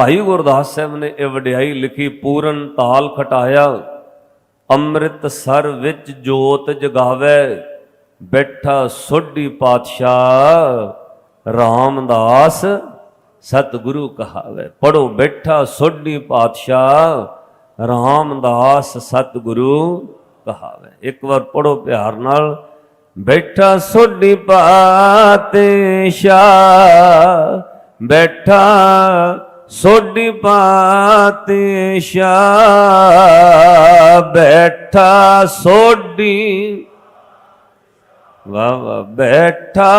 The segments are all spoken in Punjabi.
ਭਾਈ ਗੁਰਦਾਸ ਸਾਹਿਬ ਨੇ ਇਹ ਵਡਿਆਈ ਲਿਖੀ, ਪੂਰਨ ਤਾਲ ਖਟਾਇਆ, ਅੰਮ੍ਰਿਤ ਸਰ ਵਿੱਚ ਜੋਤ ਜਗਾਵੇ, ਬੈਠਾ ਸੋਢੀ ਪਾਤਸ਼ਾਹ ਰਾਮਦਾਸ ਸਤਿਗੁਰੂ ਕਹਾਵੇ। ਪੜੋ ਬੈਠਾ ਸੋਢੀ ਪਾਤਸ਼ਾਹ ਰਾਮਦਾਸ ਸਤਿਗੁਰੂ ਕਹਾਵੇ। ਇੱਕ ਵਾਰ ਪੜੋ ਪਿਆਰ ਨਾਲ, ਬੈਠਾ ਸੋਢੀ ਪਾਤਸ਼ਾਹ, ਬੈਠਾ ਸੋਢੀ ਪਾਤਸ਼ਾਹ ਬੈਠਾ ਸੋਢੀ। ਵਾਹ ਵਾਹ, ਬੈਠਾ।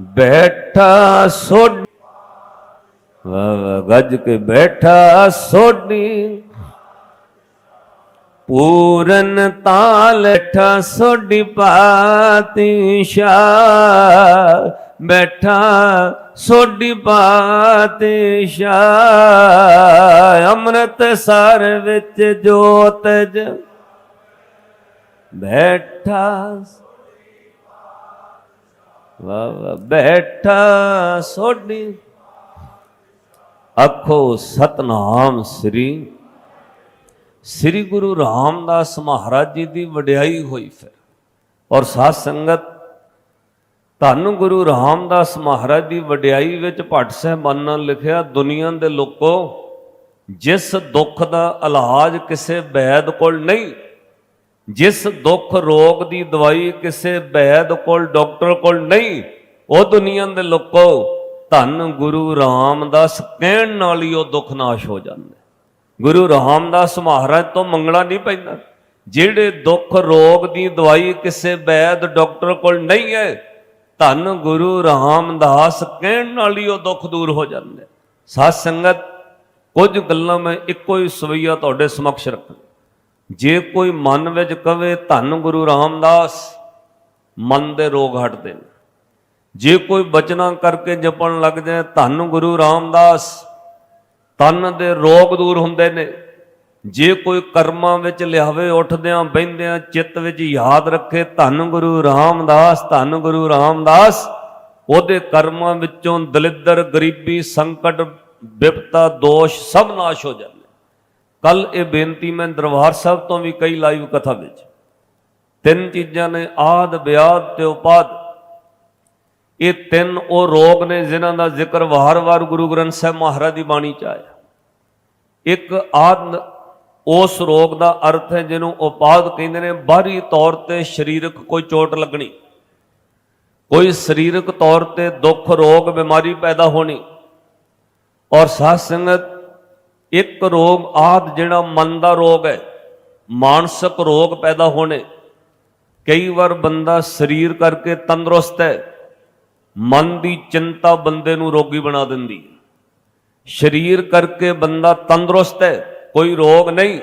ਬੈਠਾ ਸੋਢੀ। ਵਾਹ ਵਾਹ, ਗੱਜ ਕੇ ਬੈਠਾ ਸੋਢੀ। ਪੂਰਨ ਤਾਲ ਠਾ ਸੋਢੀ ਪਾਤਸ਼ਾਹ ਬੈਠਾ ਸੋਢੀ ਪਾਤਸ਼ਾਹ ਅੰਮ੍ਰਿਤ ਸਰ ਵਿੱਚ ਜੋਤ ਜ ਬੈਠਾ ਵਾਹ ਵਾਹ, ਬੈਠਾ ਸੋਢੀ। ਆਖੋ ਸਤਨਾਮ ਸ੍ਰੀ ਸ੍ਰੀ ਗੁਰੂ ਰਾਮਦਾਸ ਮਹਾਰਾਜ ਜੀ ਦੀ ਵਡਿਆਈ ਹੋਈ ਫਿਰ। ਔਰ ਸਾਧ ਸੰਗਤ ਧੰਨ ਗੁਰੂ ਰਾਮਦਾਸ ਮਹਾਰਾਜ ਦੀ ਵਡਿਆਈ ਵਿੱਚ ਭੱਟ ਸਾਹਿਬਾਨਾਂ ਲਿਖਿਆ, ਦੁਨੀਆ ਦੇ ਲੋਕੋ, ਜਿਸ ਦੁੱਖ ਦਾ ਇਲਾਜ ਕਿਸੇ ਵੈਦ ਕੋਲ ਨਹੀਂ, ਜਿਸ ਦੁੱਖ ਰੋਗ ਦੀ ਦਵਾਈ ਕਿਸੇ ਵੈਦ ਕੋਲ, ਡਾਕਟਰ ਕੋਲ ਨਹੀਂ, ਉਹ ਦੁਨੀਆ ਦੇ ਲੋਕੋ, ਧੰਨ ਗੁਰੂ ਰਾਮਦਾਸ ਕਹਿਣ ਨਾਲ ਹੀ ਉਹ ਦੁੱਖ ਨਾਸ਼ ਹੋ ਜਾਂਦਾ। ਗੁਰੂ ਰਾਮਦਾਸ ਮਹਾਰਾਜ ਤੋਂ ਮੰਗਣਾ ਨਹੀਂ ਪੈਂਦਾ। ਜਿਹੜੇ ਦੁੱਖ ਰੋਗ ਦੀ ਦਵਾਈ ਕਿਸੇ ਵੈਦ ਡਾਕਟਰ ਕੋਲ ਨਹੀਂ ਹੈ ਧੰਨ ਗੁਰੂ ਰਾਮਦਾਸ, ਕਹਿਣ ਨਾਲ ਹੀ ਉਹ ਦੁੱਖ ਦੂਰ ਹੋ ਜਾਂਦੇ ਸਾਧ ਸੰਗਤ, ਕੁਝ ਗੱਲਾਂ ਮੈਂ ਇੱਕੋ ਹੀ ਸਵਈਆ ਤੁਹਾਡੇ ਸਮਕਸ਼ ਰੱਖਾਂ। ਜੇ ਕੋਈ ਮਨ ਵਿੱਚ ਕਵੇ ਧੰਨ ਗੁਰੂ ਰਾਮਦਾਸ, ਮਨ ਦੇ ਰੋਗ ਹਟਦੇ ਨੇ। ਜੇ ਕੋਈ ਬਚਨਾ ਕਰਕੇ ਜਪਣ ਲੱਗ ਜਾਏ ਧੰਨ ਗੁਰੂ ਰਾਮਦਾਸ, ਤਨ ਦੇ ਰੋਗ ਦੂਰ ਹੁੰਦੇ ਨੇ। ਜੇ ਕੋਈ ਕਰਮਾਂ ਵਿੱਚ ਲਿਆਵੇ, ਉੱਠਦਿਆਂ ਬਹਿੰਦਿਆਂ ਚਿੱਤ ਵਿੱਚ ਯਾਦ ਰੱਖੇ, ਧੰਨ ਗੁਰੂ ਰਾਮਦਾਸ, ਧੰਨ ਗੁਰੂ ਰਾਮਦਾਸ, ਉਹਦੇ ਕਰਮਾਂ ਵਿੱਚੋਂ ਦਲਿੱਦਰ, ਗਰੀਬੀ, ਸੰਕਟ ਵਿਪਤਾ ਦੋਸ਼ ਸਭ ਨਾਸ਼ ਹੋ ਜਾਂਦੇ ਕੱਲ ਇਹ ਬੇਨਤੀ ਮੈਂ ਦਰਬਾਰ ਸਾਹਿਬ ਤੋਂ ਵੀ ਕਈ ਲਾਈਵ ਕਥਾ ਵਿੱਚ। ਤਿੰਨ ਚੀਜ਼ਾਂ ਨੇ, ਆਦ, ਵਿਆਦ ਤੇ ਉਪਾਦ। ਇਹ ਤਿੰਨ ਉਹ ਰੋਗ ਨੇ ਜਿਨ੍ਹਾਂ ਦਾ ਜ਼ਿਕਰ ਵਾਰ-ਵਾਰ ਗੁਰੂ ਗ੍ਰੰਥ ਸਾਹਿਬ ਮਹਾਰਾਜ ਦੀ ਬਾਣੀ ਚ ਆਇਆ। ਇੱਕ ਆਦ ਉਸ ਰੋਗ ਦਾ ਅਰਥ ਹੈ ਜਿਹਨੂੰ ਉਪਾਦ ਕਹਿੰਦੇ ਨੇ, ਬਾਹਰੀ ਤੌਰ ਤੇ ਸਰੀਰਕ ਕੋਈ ਚੋਟ ਲੱਗਣੀ। ਕੋਈ ਸਰੀਰਕ ਤੌਰ ਤੇ ਦੁੱਖ, ਰੋਗ, ਬਿਮਾਰੀ ਪੈਦਾ ਹੋਣੀ। ਔਰ ਸਾਧ ਸੰਗਤ, ਇੱਕ ਰੋਗ ਆਦ ਜਿਹੜਾ ਮਨ ਦਾ ਰੋਗ ਹੈ, ਮਾਨਸਿਕ ਰੋਗ ਪੈਦਾ ਹੋਣੇ। ਕਈ ਵਾਰ ਬੰਦਾ ਸਰੀਰ ਕਰਕੇ ਤੰਦਰੁਸਤ ਹੈ, ਮਨ ਦੀ ਚਿੰਤਾ ਬੰਦੇ ਨੂੰ ਰੋਗੀ ਬਣਾ ਦਿੰਦੀ। ਹੈ ਸਰੀਰ ਕਰਕੇ ਬੰਦਾ ਤੰਦਰੁਸਤ ਹੈ ਕੋਈ ਰੋਗ ਨਹੀਂ,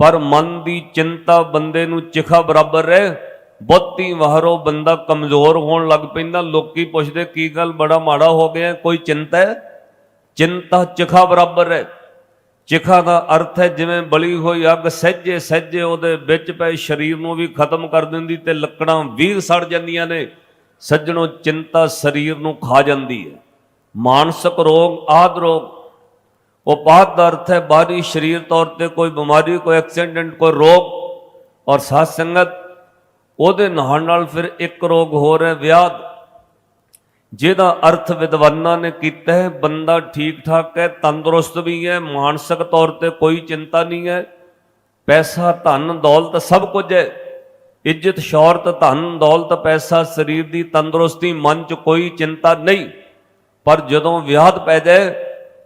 ਪਰ ਮਨ ਦੀ ਚਿੰਤਾ ਬੰਦੇ ਨੂੰ ਚਿਖਾ ਬਰਾਬਰ ਰਹੇ। ਬਹੁਤੀ ਵਾਰੋ ਬੰਦਾ ਕਮਜ਼ੋਰ ਹੋਣ ਲੱਗ ਪੈਂਦਾ। ਲੋਕੀ ਪੁੱਛਦੇ, ਕੀ ਗੱਲ, ਬੜਾ ਮਾੜਾ ਹੋ ਗਿਆ, ਕੋਈ ਚਿੰਤਾ ਹੈ? ਚਿੰਤਾ, ਚਿਖਾ ਬਰਾਬਰ ਹੈ। ਚਿਖਾ ਦਾ ਅਰਥ ਹੈ ਜਿਵੇਂ ਬਲੀ ਹੋਈ ਅੱਗ ਸਹਿਜੇ ਸਹਿਜੇ ਉਹਦੇ ਵਿੱਚ ਪਏ ਸਰੀਰ ਨੂੰ ਵੀ ਖਤਮ ਕਰ ਦਿੰਦੀ ਤੇ ਲੱਕੜਾਂ ਵੀਰ ਸੜ ਜਾਂਦੀਆਂ ਨੇ। ਸੱਜਣੋ, ਚਿੰਤਾ ਸਰੀਰ ਨੂੰ ਖਾ ਜਾਂਦੀ ਹੈ। ਮਾਨਸਿਕ ਰੋਗ, ਆਦ ਰੋਗ ਉਪਾਦ ਦਾ ਅਰਥ ਹੈ ਬਾਹਰੀ ਸਰੀਰ ਤੌਰ ਤੇ ਕੋਈ ਬਿਮਾਰੀ, ਕੋਈ ਐਕਸੀਡੈਂਟ, ਕੋਈ ਰੋਗ ਔਰ ਸਾਧ ਸੰਗਤ ਉਹਦੇ ਨਾਲ ਨਾਲ ਫਿਰ ਇੱਕ ਰੋਗ ਹੋਰ ਹੈ ਵਿਆਹ ਜਿਹਦਾ ਅਰਥ ਵਿਦਵਾਨਾਂ ਨੇ ਕੀਤਾ ਹੈ, ਬੰਦਾ ਠੀਕ ਠਾਕ ਹੈ, ਤੰਦਰੁਸਤ ਵੀ ਹੈ, ਮਾਨਸਿਕ ਤੌਰ ਤੇ ਕੋਈ ਚਿੰਤਾ ਨਹੀਂ ਹੈ, ਪੈਸਾ, ਧਨ, ਦੌਲਤ ਸਭ ਕੁਝ ਹੈ, ਇੱਜ਼ਤ, ਸ਼ੌਹਰਤ, ਧਨ, ਦੌਲਤ, ਪੈਸਾ, ਸਰੀਰ ਦੀ ਤੰਦਰੁਸਤੀ, ਮਨ 'ਚ ਕੋਈ ਚਿੰਤਾ ਨਹੀਂ, ਪਰ ਜਦੋਂ ਵਿਆਹ ਪੈ ਜਾਏ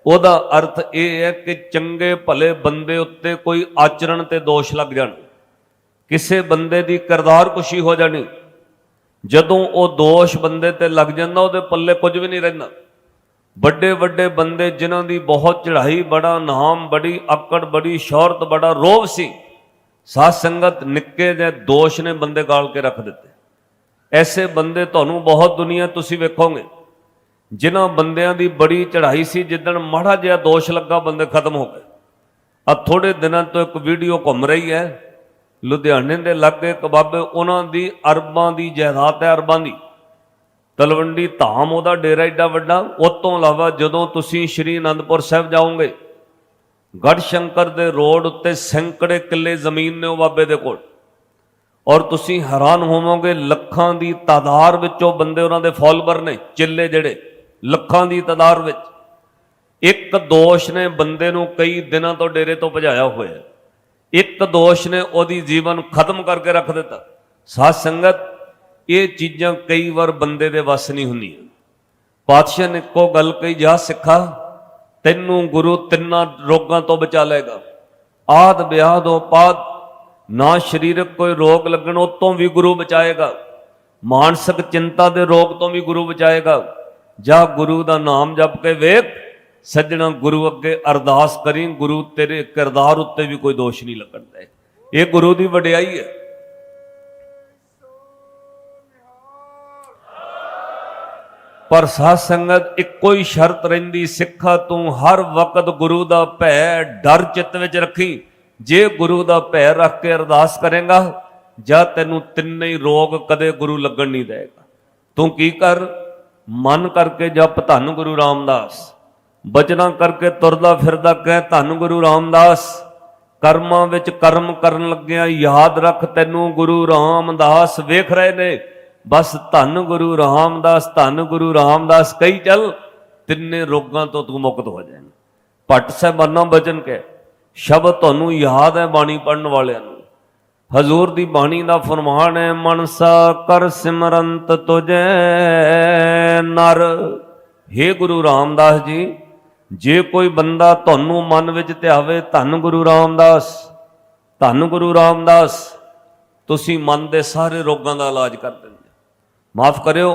ਉਹਦਾ ਅਰਥ ਇਹ ਹੈ ਕਿ ਚੰਗੇ ਭਲੇ ਬੰਦੇ ਉੱਤੇ ਕੋਈ ਆਚਰਣ ਤੇ ਦੋਸ਼ ਲੱਗ ਜਾਣ। ਕਿਸੇ ਬੰਦੇ ਦੀ ਕਿਰਦਾਰ ਕੁਸ਼ੀ ਹੋ ਜਾਣੀ। ਜਦੋਂ ਉਹ ਦੋਸ਼ ਬੰਦੇ ਤੇ ਲੱਗ ਜਾਂਦਾ, ਉਹਦੇ ਪੱਲੇ ਕੁਝ ਵੀ ਨਹੀਂ ਰਹਿੰਦਾ। ਵੱਡੇ ਵੱਡੇ ਬੰਦੇ ਜਿਨ੍ਹਾਂ ਦੀ ਬਹੁਤ ਚੜ੍ਹਾਈ, ਬੜਾ ਨਾਮ, ਬੜੀ ਆਕੜ, ਬੜੀ ਸ਼ੌਹਰਤ, ਬੜਾ ਰੋਬ ਸੀ, ਸਾਧ ਸੰਗਤ ਨਿੱਕੇ ਜਿਹੇ ਦੋਸ਼ ਨੇ ਬੰਦੇ ਗਾਲ ਕੇ ਰੱਖ ਦਿੱਤੇ। ਐਸੇ ਬੰਦੇ ਤੁਹਾਨੂੰ ਬਹੁਤ ਦੁਨੀਆ ਤੁਸੀਂ ਵੇਖੋਗੇ। ਜਿਨ੍ਹਾਂ ਬੰਦਿਆਂ ਦੀ ਬੜੀ ਚੜ੍ਹਾਈ ਸੀ, ਜਿੱਦਣ ਮਾੜਾ ਜਿਹਾ ਦੋਸ਼ ਲੱਗਾ, ਬੰਦੇ ਖਤਮ ਹੋ ਗਏ। ਆ ਥੋੜੇ ਦਿਨਾਂ ਤੋਂ ਇੱਕ ਵੀਡੀਓ ਘੁੰਮ ਰਹੀ ਹੈ, ਲੁਧਿਆਣੇ ਦੇ ਲਾਗੇ ਇੱਕ ਬਾਬੇ, ਉਹਨਾਂ ਦੀ ਅਰਬਾਂ ਦੀ ਜਾਇਦਾਦ ਹੈ, ਅਰਬਾਂ ਦੀ। ਤਲਵੰਡੀ ਧਾਮ, ਉਹਦਾ ਡੇਰਾ ਏਡਾ ਵੱਡਾ, ਉਸ ਤੋਂ ਇਲਾਵਾ ਜਦੋਂ ਤੁਸੀਂ ਸ਼੍ਰੀ ਅਨੰਦਪੁਰ ਸਾਹਿਬ ਜਾਓਗੇ ਗੜ ਸ਼ੰਕਰ ਦੇ ਰੋਡ ਉੱਤੇ ਸੈਂਕੜੇ ਕਿੱਲੇ ਜ਼ਮੀਨ ਨੇ ਉਹ ਬਾਬੇ ਦੇ ਕੋਲ। ਔਰ ਤੁਸੀਂ ਹੈਰਾਨ ਹੋਵੋਗੇ, ਲੱਖਾਂ ਦੀ ਤਾਦਾਦ ਵਿੱਚੋਂ ਬੰਦੇ ਉਹਨਾਂ ਦੇ ਫਾਲੋਅਰ ਨੇ, ਚਿੱਲੇ ਜਿਹੜੇ। ਲੱਖਾਂ ਦੀ ਤਾਦਾਦ ਵਿੱਚ। ਇੱਕ ਦੋਸ਼ ਨੇ ਬੰਦੇ ਨੂੰ ਕਈ ਦਿਨਾਂ ਤੋਂ ਡੇਰੇ ਤੋਂ ਭਜਾਇਆ ਹੋਇਆ ਇੱਕ ਦੋਸ਼ ਨੇ ਉਹਦੀ ਜੀਵਨ ਖਤਮ ਕਰਕੇ ਰੱਖ ਦਿੱਤਾ। ਸਾਧ ਸੰਗਤ, ਇਹ ਚੀਜ਼ਾਂ ਕਈ ਵਾਰ ਬੰਦੇ ਦੇ ਵੱਸ ਨਹੀਂ ਹੁੰਦੀਆਂ। ਪਾਤਸ਼ਾਹ ਨੇ ਇੱਕੋ ਗੱਲ ਕਹੀ, ਜਾ ਸਿੱਖਾ, ਤੈਨੂੰ ਗੁਰੂ ਤਿੰਨਾਂ ਰੋਗਾਂ ਤੋਂ ਬਚਾ ਲਏਗਾ। ਆਦ ਵਿਆਦੋ ਪਾਦ ਨਾ ਸਰੀਰਕ ਕੋਈ ਰੋਗ ਲੱਗਣ, ਉਹ ਤੋਂ ਵੀ ਗੁਰੂ ਬਚਾਏਗਾ। ਮਾਨਸਿਕ ਚਿੰਤਾ ਦੇ ਰੋਗ ਤੋਂ ਵੀ ਗੁਰੂ ਬਚਾਏਗਾ। ਜਾ ਗੁਰੂ ਦਾ ਨਾਮ ਜਪ ਕੇ ਵੇਖ, ਸੱਜਣਾ ਗੁਰੂ ਅੱਗੇ ਅਰਦਾਸ ਕਰੀ, ਗੁਰੂ ਤੇਰੇ ਕਿਰਦਾਰ ਉੱਤੇ ਵੀ ਕੋਈ ਦੋਸ਼ ਨਹੀਂ ਲੱਗਣ ਦੇ ਇਹ ਗੁਰੂ ਦੀ ਵਡਿਆਈ ਹੈ। ਪਰ ਸਾਧ ਸੰਗਤ, ਇੱਕੋ ਹੀ ਸ਼ਰਤ ਰਹਿੰਦੀ, ਸਿੱਖਾ ਤੂੰ ਹਰ ਵਕਤ ਗੁਰੂ ਦਾ ਭੈ ਡਰ ਚਿੱਤ ਵਿੱਚ ਰੱਖੀ। ਜੇ ਗੁਰੂ ਦਾ ਭੈ ਰੱਖ ਕੇ ਅਰਦਾਸ ਕਰੇਗਾ, ਜਾਂ ਤੈਨੂੰ ਤਿੰਨੇ ਹੀ ਰੋਗ ਕਦੇ ਗੁਰੂ ਲੱਗਣ ਨਹੀਂ ਦੇਗਾ ਤੂੰ ਕੀ ਕਰ? ਮਨ ਕਰਕੇ ਜਪ ਧੰਨ ਗੁਰੂ ਰਾਮਦਾਸ, ਬਚਨਾਂ ਕਰਕੇ ਤੁਰਦਾ ਫਿਰਦਾ ਕਹਿ ਧੰਨ ਗੁਰੂ ਰਾਮਦਾਸ, ਕਰਮਾਂ ਵਿੱਚ ਕਰਮ ਕਰਨ ਲੱਗਿਆ ਯਾਦ ਰੱਖ ਤੈਨੂੰ ਗੁਰੂ ਰਾਮਦਾਸ, ਵੇਖ ਰਹੇ ਨੇ, ਬਸ ਧੰਨ ਗੁਰੂ ਰਾਮਦਾਸ, ਧੰਨ ਗੁਰੂ ਰਾਮਦਾਸ, ਕਹੀ ਚੱਲ, ਤਿੰਨੇ ਰੋਗਾਂ ਤੋਂ ਤੂੰ ਮੁਕਤ ਹੋ ਜਾਏਂਗਾ। ਭੱਟ ਸਾਹਿਬਾਨਾਂ ਬਚਨ ਕੇ ਸ਼ਬਦ ਤੁਹਾਨੂੰ ਯਾਦ ਹੈ ਬਾਣੀ ਪੜਨ ਵਾਲਿਆਂ ਨੂੰ। ਹਜ਼ੂਰ ਦੀ ਬਾਣੀ ਦਾ ਫਰਮਾਨ ਹੈ, ਮਨਸਾ ਕਰ ਸਿਮਰੰਤ ਤੁਜੈ ਨਰ। हे ਗੁਰੂ ਰਾਮਦਾਸ ਜੀ, ਜੇ ਕੋਈ ਬੰਦਾ ਤੁਹਾਨੂੰ ਮਨ ਵਿੱਚ ਧਿਆਵੇ, ਧੰਨ ਗੁਰੂ ਰਾਮਦਾਸ, ਧੰਨ ਗੁਰੂ ਰਾਮਦਾਸ, ਤੁਸੀਂ ਮਨ ਦੇ ਸਾਰੇ ਰੋਗਾਂ ਦਾ ਇਲਾਜ ਕਰ ਦਿੰਦੇ ਮਾਫ ਕਰਿਓ,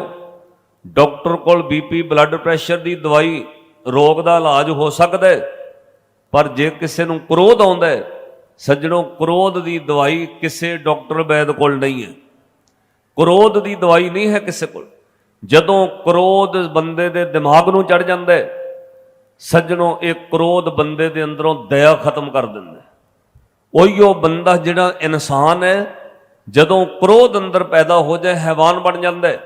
ਡਾਕਟਰ ਕੋਲ ਬੀਪੀ ਬਲੱਡ ਪ੍ਰੈਸ਼ਰ ਦੀ ਦਵਾਈ ਰੋਗ ਦਾ ਇਲਾਜ ਹੋ ਸਕਦਾ ਪਰ ਜੇ ਕਿਸੇ ਨੂੰ ਕ੍ਰੋਧ ਆਉਂਦਾ ਹੈ ਸੱਜਣੋ, ਕ੍ਰੋਧ ਦੀ ਦਵਾਈ ਕਿਸੇ ਡਾਕਟਰ ਵੈਦ ਕੋਲ ਨਹੀਂ ਹੈ। ਕ੍ਰੋਧ ਦੀ ਦਵਾਈ ਨਹੀਂ ਹੈ ਕਿਸੇ ਕੋਲ। ਜਦੋਂ ਕ੍ਰੋਧ ਬੰਦੇ ਦੇ ਦਿਮਾਗ ਨੂੰ ਚੜ ਜਾਂਦਾ ਹੈ, ਸੱਜਣੋ, ਇਹ ਕ੍ਰੋਧ ਬੰਦੇ ਦੇ ਅੰਦਰੋਂ ਦਇਆ ਖਤਮ ਕਰ ਦਿੰਦਾ ਉਹੀਓ ਬੰਦਾ ਜਿਹੜਾ ਇਨਸਾਨ ਹੈ, ਜਦੋਂ ਕ੍ਰੋਧ ਅੰਦਰ ਪੈਦਾ ਹੋ ਜਾਏ, ਹੈਵਾਨ ਬਣ ਜਾਂਦਾ ਹੈ।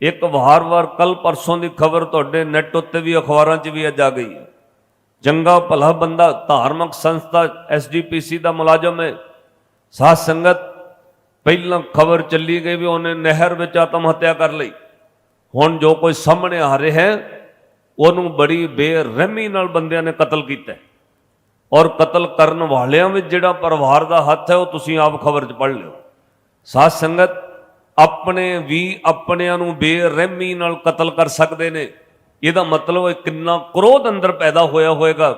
ਇੱਕ ਵਾਰ-ਵਾਰ ਕੱਲ ਪਰਸੋਂ ਦੀ ਖਬਰ ਤੁਹਾਡੇ ਨੈਟ ਉੱਤੇ ਵੀ ਅਖਬਾਰਾਂ 'ਚ ਵੀ ਅੱਜ ਆ ਗਈ ਹੈ। ਚੰਗਾ ਭਲਾ ਬੰਦਾ, ਧਾਰਮਿਕ ਸੰਸਥਾ ਐਸਜੀਪੀਸੀ ਦਾ ਮੁਲਾਜ਼ਮ ਹੈ। ਸਾਧ ਸੰਗਤ, ਪਹਿਲਾਂ ਖਬਰ ਚੱਲੀ ਗਈ ਵੀ ਉਹਨੇ ਨਹਿਰ ਵਿੱਚ ਆਤਮ ਹੱਤਿਆ ਕਰ ਲਈ। ਹੁਣ ਜੋ ਕੋਈ ਸਾਹਮਣੇ ਆ ਰਿਹਾ ਹੈ, ਉਹਨੂੰ ਬੜੀ ਬੇਰਹਿਮੀ ਨਾਲ ਬੰਦਿਆਂ ਨੇ ਕਤਲ ਕੀਤਾ ਔਰ ਕਤਲ ਕਰਨ ਵਾਲਿਆਂ ਵਿੱਚ ਜਿਹੜਾ ਪਰਿਵਾਰ ਦਾ ਹੱਥ ਹੈ, ਉਹ ਤੁਸੀਂ ਆਪ ਖਬਰ 'ਚ ਪੜ੍ਹ ਲਿਓ। ਸਾਧ ਸੰਗਤ, ਆਪਣੇ ਵੀ ਆਪਣਿਆਂ ਨੂੰ ਬੇਰਹਿਮੀ ਨਾਲ ਕਤਲ ਕਰ ਸਕਦੇ ਨੇ। ਇਹਦਾ ਮਤਲਬ ਹੈ ਕਿੰਨਾ ਕ੍ਰੋਧ ਅੰਦਰ ਪੈਦਾ ਹੋਇਆ ਹੋਵੇਗਾ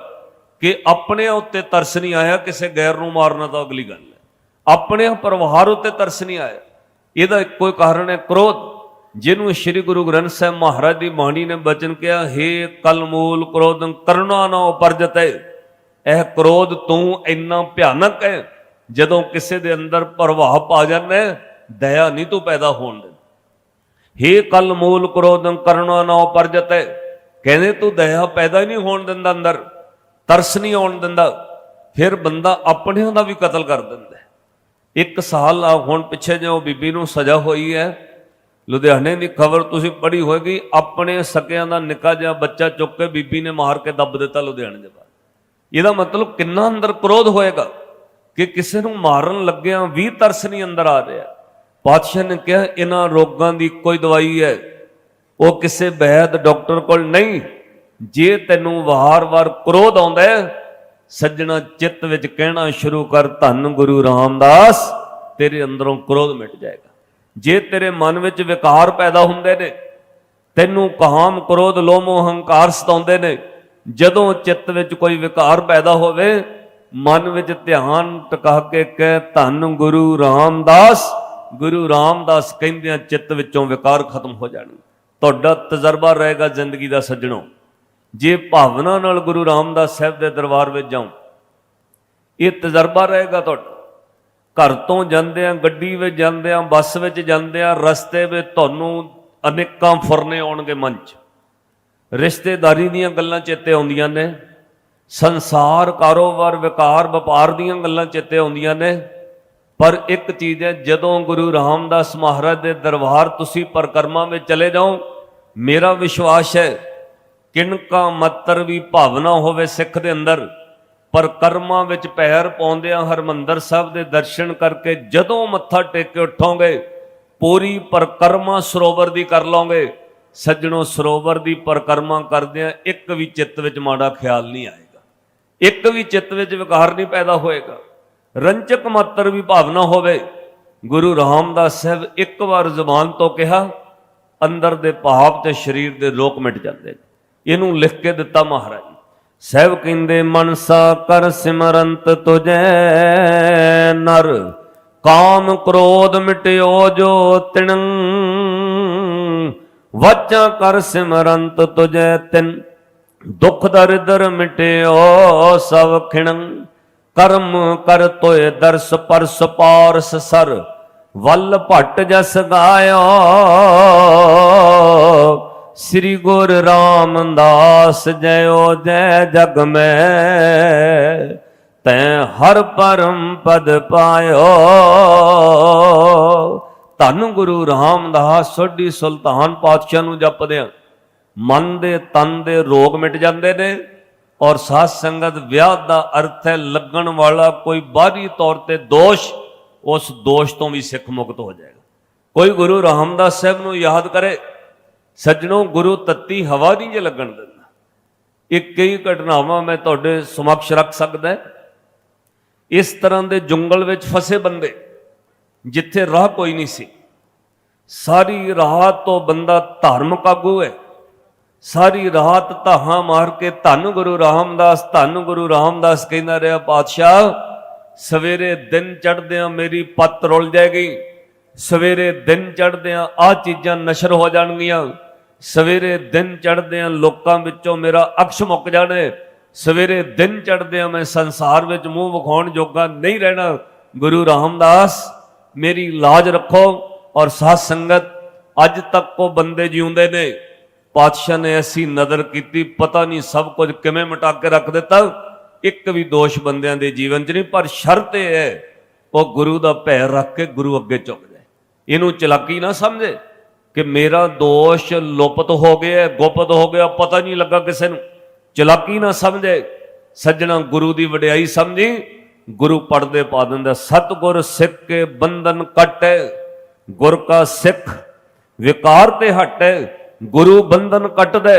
ਕਿ ਆਪਣੇ ਉੱਤੇ ਤਰਸ ਨਹੀਂ ਆਇਆ ਕਿਸੇ ਗੈਰ ਨੂੰ ਮਾਰਨਾ ਤਾਂ ਅਗਲੀ ਗੱਲ ਹੈ। ਆਪਣੇ ਪਰਿਵਾਰ ਉੱਤੇ ਤਰਸ ਨਹੀਂ ਆਇਆ। ਇਹਦਾ ਇੱਕੋ ਕਾਰਨ ਹੈ ਕ੍ਰੋਧ, ਜਿਹਨੂੰ ਸ੍ਰੀ ਗੁਰੂ ਗ੍ਰੰਥ ਸਾਹਿਬ ਮਹਾਰਾਜ ਦੀ ਬਾਣੀ ਨੇ ਬਚਨ ਕਿਹਾ, ਹੇ ਕਲਮੂਲ ਕ੍ਰੋਧੰ ਕਰਨਾ ਨਾ ਉਪਰਜਤ। ਹੈ ਇਹ ਕ੍ਰੋਧ ਤੂੰ ਇੰਨਾ ਭਿਆਨਕ ਹੈ, ਜਦੋਂ ਕਿਸੇ ਦੇ ਅੰਦਰ ਪ੍ਰਭਾਵ ਪਾ ਜਾਂਦਾ ਦਇਆ ਨਹੀਂ ਤੂੰ ਪੈਦਾ ਹੋਣ ਦਿੰਦਾ। ਹੇ ਕਲ ਮੂਲ ਕ੍ਰੋਧੰ ਕਰੁਣਾ ਨਾ ਉਪਰਜਤੈ ਕਹਿੰਦੇ ਤੂੰ ਦਇਆ ਪੈਦਾ ਹੀ ਨਹੀਂ ਹੋਣ ਦਿੰਦਾ ਅੰਦਰ, ਤਰਸ ਨਹੀਂ ਆਉਣ ਦਿੰਦਾ। ਫਿਰ ਬੰਦਾ ਆਪਣਿਆਂ ਦਾ ਵੀ ਕਤਲ ਕਰ ਦਿੰਦਾ ਇੱਕ ਸਾਲ ਆ, ਹੁਣ ਪਿੱਛੇ ਜੋ ਬੀਬੀ ਨੂੰ ਸਜ਼ਾ ਹੋਈ ਹੈ, ਲੁਧਿਆਣੇ ਦੀ ਖਬਰ ਤੁਸੀਂ ਪੜ੍ਹੀ ਹੋਵੇਗੀ ਆਪਣੇ ਸਕਿਆਂ ਦਾ ਨਿੱਕਾ ਜਿਹਾ ਬੱਚਾ ਚੁੱਕ ਕੇ ਬੀਬੀ ਨੇ ਮਾਰ ਕੇ ਦੱਬ ਦਿੱਤਾ ਲੁਧਿਆਣੇ ਦੇ ਬਾਹਰ। ਇਹਦਾ ਮਤਲਬ ਕਿੰਨਾ ਅੰਦਰ ਕ੍ਰੋਧ ਹੋਏਗਾ ਕਿ ਕਿਸੇ ਨੂੰ ਮਾਰਨ ਲੱਗਿਆਂ ਵੀ ਤਰਸ ਨਹੀਂ ਅੰਦਰ ਆ ਰਿਹਾ। ਪਾਤਸ਼ਾਹ ਨੇ ਕਿਹਾ, ਇਹਨਾਂ ਰੋਗਾਂ ਦੀ ਕੋਈ ਦਵਾਈ ਹੈ। ਉਹ ਕਿਸੇ ਵੈਦ ਡਾਕਟਰ ਕੋਲ ਨਹੀਂ। ਜੇ ਤੈਨੂੰ ਵਾਰ-ਵਾਰ ਕ੍ਰੋਧ ਆਉਂਦਾ ਸੱਜਣਾ ਚਿੱਤ ਵਿੱਚ ਕਹਿਣਾ ਸ਼ੁਰੂ ਕਰ, ਧੰਨ ਗੁਰੂ ਰਾਮਦਾਸ, ਤੇਰੇ ਅੰਦਰੋਂ ਕ੍ਰੋਧ ਮਿਟ ਜਾਏਗਾ। ਜੇ ਤੇਰੇ ਮਨ ਵਿੱਚ ਵਿਕਾਰ ਪੈਦਾ ਹੁੰਦੇ ਨੇ, ਤੈਨੂੰ ਕਾਮ, ਕ੍ਰੋਧ, ਲੋਭ ਹੰਕਾਰ ਸਤਾਉਂਦੇ ਨੇ, ਜਦੋਂ ਚਿੱਤ ਵਿੱਚ ਕੋਈ ਵਿਕਾਰ ਪੈਦਾ ਹੋਵੇ, ਮਨ ਵਿੱਚ ਧਿਆਨ ਟਿਕਾ ਕੇ ਕਹਿ, ਧੰਨ ਗੁਰੂ ਰਾਮਦਾਸ ਗੁਰੂ ਰਾਮਦਾਸ ਕਹਿੰਦਿਆਂ ਚਿੱਤ ਵਿੱਚੋਂ ਵਿਕਾਰ ਖਤਮ ਹੋ ਜਾਣਗੇ ਤੁਹਾਡਾ ਤਜਰਬਾ ਰਹੇਗਾ ਜ਼ਿੰਦਗੀ ਦਾ ਸੱਜਣੋ। ਜੇ ਭਾਵਨਾ ਨਾਲ ਗੁਰੂ ਰਾਮਦਾਸ ਸਾਹਿਬ ਦੇ ਦਰਬਾਰ ਵਿੱਚ ਜਾਉ, ਇਹ ਤਜਰਬਾ ਰਹੇਗਾ ਤੁਹਾਡਾ। ਘਰ ਤੋਂ ਜਾਂਦੇ ਆ ਗੱਡੀ ਵਿੱਚ ਜਾਂਦੇ ਆ ਬੱਸ ਵਿੱਚ ਜਾਂਦੇ ਆ ਰਸਤੇ ਵਿੱਚ ਤੁਹਾਨੂੰ ਅਨੇਕਾਂ ਫੁਰਨੇ ਆਉਣਗੇ ਮਨ 'ਚ। ਰਿਸ਼ਤੇਦਾਰੀ ਦੀਆਂ ਗੱਲਾਂ ਚੇਤੇ ਆਉਂਦੀਆਂ ਨੇ, ਸੰਸਾਰ, ਕਾਰੋਬਾਰ, ਵਿਕਾਰ, ਵਪਾਰ ਦੀਆਂ ਗੱਲਾਂ ਚੇਤੇ ਆਉਂਦੀਆਂ ਨੇ। ਪਰ ਇੱਕ ਚੀਜ਼ ਹੈ, ਜਦੋਂ ਗੁਰੂ ਰਾਮਦਾਸ ਮਹਾਰਾਜ ਦੇ ਦਰਬਾਰ ਤੁਸੀਂ ਪਰਕਰਮਾ ਵਿੱਚ ਚਲੇ ਜਾਓ, ਮੇਰਾ ਵਿਸ਼ਵਾਸ ਹੈ ਕਿਣਕਾ ਮੱਤਰ ਵੀ ਭਾਵਨਾ ਹੋਵੇ ਸਿੱਖ ਦੇ ਅੰਦਰ ਪਰ ਕਰਮਾਂ ਵਿੱਚ ਪੈਰ ਪਾਉਂਦਿਆਂ ਹਰਮੰਦਰ ਸਾਹਿਬ ਦੇ ਦਰਸ਼ਨ ਕਰਕੇ ਜਦੋਂ ਮੱਥਾ ਟੇਕ ਕੇ ਉੱਠੋਗੇ, ਪੂਰੀ ਪਰਕਰਮਾ ਸਰੋਵਰ ਦੀ ਕਰ ਲਓਗੇ। ਸੱਜਣੋ, ਸਰੋਵਰ ਦੀ ਪਰਕਰਮਾ ਕਰਦਿਆਂ ਇੱਕ ਵੀ ਚਿੱਤ ਵਿੱਚ ਮਾੜਾ ਖਿਆਲ ਨਹੀਂ ਆਏਗਾ। ਇੱਕ ਵੀ ਚਿੱਤ ਵਿੱਚ ਵਿਕਾਰ ਨਹੀਂ ਪੈਦਾ ਹੋਏਗਾ। ਰੰਚਕ ਮਾਤਰ ਵੀ ਭਾਵਨਾ ਹੋਵੇ। ਗੁਰੂ ਰਾਮਦਾਸ ਸਾਹਿਬ ਇੱਕ ਵਾਰ ਜ਼ੁਬਾਨ ਤੋਂ ਕਿਹਾ, ਅੰਦਰ ਦੇ ਭਾਵ ਤੇ ਸਰੀਰ ਦੇ ਰੋਗ ਮਿਟ ਜਾਂਦੇ ਨੇ। ਇਹਨੂੰ ਲਿਖ ਕੇ ਦਿੱਤਾ ਮਹਾਰਾਜ। ਸਾਹਿਬ ਕਹਿੰਦੇ, ਮਨਸਾ ਕਰ ਸਿਮਰੰਤ ਤੁਜੈ ਨਰ, ਕਾਮ ਕ੍ਰੋਧ ਮਿਟਿਓ ਜੋ ਤਿਣ। ਵਾਚਾ ਕਰ ਸਿਮਰੰਤ ਤੁਜੈ ਤਿਨ, ਦੁਖ ਦਰਿਦਰ ਮਿਟਿਓ ਸਭ ਖਿਣੰ। ਕਰਮ ਕਰ ਤੋਏ ਦਰਸ ਪਰਸ ਪਾਰਸ ਸਰ, ਵੱਲ ਭੱਟ ਜਸ ਗਾਇਓ। ਸ੍ਰੀ ਗੁਰ ਰਾਮਦਾਸ ਜਯੋ ਜੈ ਜਗ ਮੈਂ, ਤੈ ਹਰ ਪਰਮ ਪਦ ਪਾਇਓ। ਧੰਨ ਗੁਰੂ ਰਾਮਦਾਸ, ਸੋਢੀ ਸੁਲਤਾਨ ਪਾਤਸ਼ਾਹ ਨੂੰ ਜਪਦਿਆਂ ਮਨ ਦੇ ਤਨ ਦੇ ਰੋਗ ਮਿਟ ਜਾਂਦੇ ਨੇ। ਔਰ ਸਾਧ ਸੰਗਤ ਵਿਆਹ ਦਾ ਅਰਥ ਹੈ ਲੱਗਣ ਵਾਲਾ ਕੋਈ ਬਾਹਰੀ ਤੌਰ ਤੇ ਦੋਸ਼, ਉਸ ਦੋਸ਼ ਤੋਂ ਵੀ ਸਿੱਖ ਮੁਕਤ ਹੋ ਜਾਏਗਾ। ਕੋਈ ਗੁਰੂ ਰਾਮਦਾਸ ਸਾਹਿਬ ਨੂੰ ਯਾਦ ਕਰੇ, ਸੱਜਣੋ ਗੁਰੂ ਤੱਤੀ ਹਵਾ ਨਹੀਂ ਜੇ ਲੱਗਣ ਦਿੰਦਾ। ਇਹ ਕਈ ਘਟਨਾਵਾਂ ਮੈਂ ਤੁਹਾਡੇ ਸਮਕਸ਼ ਰੱਖ ਸਕਦਾ ਇਸ ਤਰ੍ਹਾਂ ਦੇ ਜੰਗਲ ਵਿੱਚ ਫਸੇ ਬੰਦੇ, ਜਿੱਥੇ ਰਾਹ ਕੋਈ ਨਹੀਂ ਸੀ। ਸਾਰੀ ਰਾਹ ਤੋਂ ਬੰਦਾ ਧਾਰਮਿਕ ਆਗੂ ਹੈ। ਸਾਰੀ ਰਾਤ ਧਾਹਾਂ ਮਾਰ ਕੇ ਧੰਨ ਗੁਰੂ ਰਾਮਦਾਸ, ਧੰਨ ਗੁਰੂ ਰਾਮਦਾਸ ਕਹਿੰਦਾ ਰਿਹਾ, ਪਾਤਸ਼ਾਹ, ਸਵੇਰੇ ਦਿਨ ਚੜਦਿਆਂ ਮੇਰੀ ਪੱਤ ਰੁੱਲ ਜਾਏਗੀ। ਸਵੇਰੇ ਦਿਨ ਚੜਦਿਆਂ ਆ ਚੀਜ਼ਾਂ ਨਸ਼ਰ ਹੋ ਜਾਣਗੀਆਂ। ਸਵੇਰੇ ਦਿਨ ਚੜਦਿਆਂ ਲੋਕਾਂ ਵਿੱਚੋਂ ਮੇਰਾ ਅਕਸ਼ ਮੁੱਕ ਜਾਣੇ। ਸਵੇਰੇ ਦਿਨ ਚੜਦਿਆਂ ਮੈਂ ਸੰਸਾਰ ਵਿੱਚ ਮੂੰਹ ਵਿਖਾਉਣ ਜੋਗਾ ਨਹੀਂ ਰਹਿਣਾ। ਗੁਰੂ ਰਾਮਦਾਸ, ਮੇਰੀ ਲਾਜ ਰੱਖੋ ਔਰ ਸਾਧ ਸੰਗਤ, ਅੱਜ ਤੱਕ ਉਹ ਬੰਦੇ ਜਿਉਂਦੇ ਨੇ। ਪਾਤਸ਼ਾਹ ਨੇ ਐਸੀ ਨਜ਼ਰ ਕੀਤੀ, ਪਤਾ ਨਹੀਂ ਸਭ ਕੁਝ ਕਿਵੇਂ ਮਿਟਾ ਕੇ ਰੱਖ ਦਿੱਤਾ। ਇੱਕ ਵੀ ਦੋਸ਼ ਬੰਦਿਆਂ ਦੇ ਜੀਵਨ 'ਚ ਨਹੀਂ, ਪਰ ਸ਼ਰਤ ਇਹ ਹੈ, ਉਹ ਗੁਰੂ ਦਾ ਭੈ ਰੱਖ ਕੇ ਗੁਰੂ ਅੱਗੇ ਝੁਕ ਜਾਏ। ਇਹਨੂੰ ਚਲਾਕੀ ਨਾ ਸਮਝੇ ਕਿ ਮੇਰਾ ਦੋਸ਼ ਲੁਪਤ ਹੋ ਗਿਆ, ਗੁਪਤ ਹੋ ਗਿਆ, ਪਤਾ ਨਹੀਂ ਲੱਗਾ ਕਿਸੇ ਨੂੰ। ਚਲਾਕੀ ਨਾ ਸਮਝੇ, ਸੱਜਣਾ ਗੁਰੂ ਦੀ ਵਡਿਆਈ ਸਮਝੀ, ਗੁਰੂ ਪੜਦੇ ਪਾ ਦਿੰਦਾ, ਸਤਗੁਰ ਸਿੱਖ ਕੇ ਬੰਧਨ ਕੱਟੇ, ਗੁਰ ਕਾ ਸਿੱਖ ਵਿਕਾਰ ਤੇ ਹਟੇ ਗੁਰੂ ਬੰਧਨ ਕੱਟਦਾ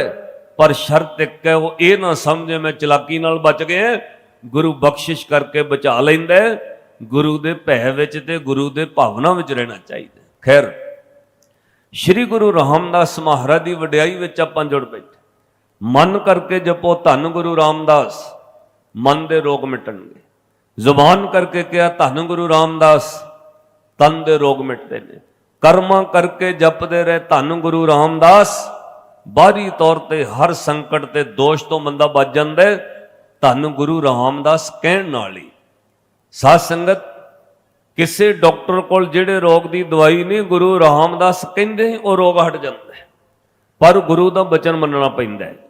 ਪਰ ਸ਼ਰਤ ਇੱਕ ਹੈ, ਉਹ ਇਹ ਨਾ ਸਮਝੇ ਮੈਂ ਚਲਾਕੀ ਨਾਲ ਬਚ ਗਿਆ ਗੁਰੂ ਬਖਸ਼ਿਸ਼ ਕਰਕੇ ਬਚਾ ਲੈਂਦਾ ਗੁਰੂ ਦੇ ਭੈ ਵਿੱਚ ਤੇ ਗੁਰੂ ਦੇ ਭਾਵਨਾ ਵਿੱਚ ਰਹਿਣਾ ਚਾਹੀਦਾ ਖੈਰ, ਸ੍ਰੀ ਗੁਰੂ ਰਾਮਦਾਸ ਮਹਾਰਾਜ ਦੀ ਵਡਿਆਈ ਵਿੱਚ ਆਪਾਂ ਜੁੜ ਬੈਠੇ ਮਨ ਕਰਕੇ ਜਪੋ, ਧੰਨ ਗੁਰੂ ਰਾਮਦਾਸ, ਮਨ ਦੇ ਰੋਗ ਮਿਟਣਗੇ। ਜ਼ੁਬਾਨ ਕਰਕੇ ਕਿਹਾ, ਧੰਨ ਗੁਰੂ ਰਾਮਦਾਸ, ਤਨ ਦੇ ਰੋਗ ਮਿਟਦੇ ਨੇ। ਕਰਮਾਂ ਕਰਕੇ ਜਪਦੇ ਰਹੇ ਧੰਨ ਗੁਰੂ ਰਾਮਦਾਸ। ਬਾਹਰੀ ਤੌਰ ਤੇ ਹਰ ਸੰਕਟ ਤੇ ਦੋਸ਼ ਤੋਂ ਬੰਦਾ ਬਚ ਜਾਂਦਾ ਧੰਨ ਗੁਰੂ ਰਾਮਦਾਸ ਕਹਿਣ ਨਾਲ ਹੀ। ਸਾਧ ਸੰਗਤ, ਕਿਸੇ ਡਾਕਟਰ ਕੋਲ ਜਿਹੜੇ ਰੋਗ ਦੀ ਦਵਾਈ ਨਹੀਂ ਗੁਰੂ ਰਾਮਦਾਸ ਕਹਿੰਦੇ, ਉਹ ਰੋਗ ਹਟ ਜਾਂਦਾ ਪਰ ਗੁਰੂ ਦਾ ਬਚਨ ਮੰਨਣਾ ਪੈਂਦਾ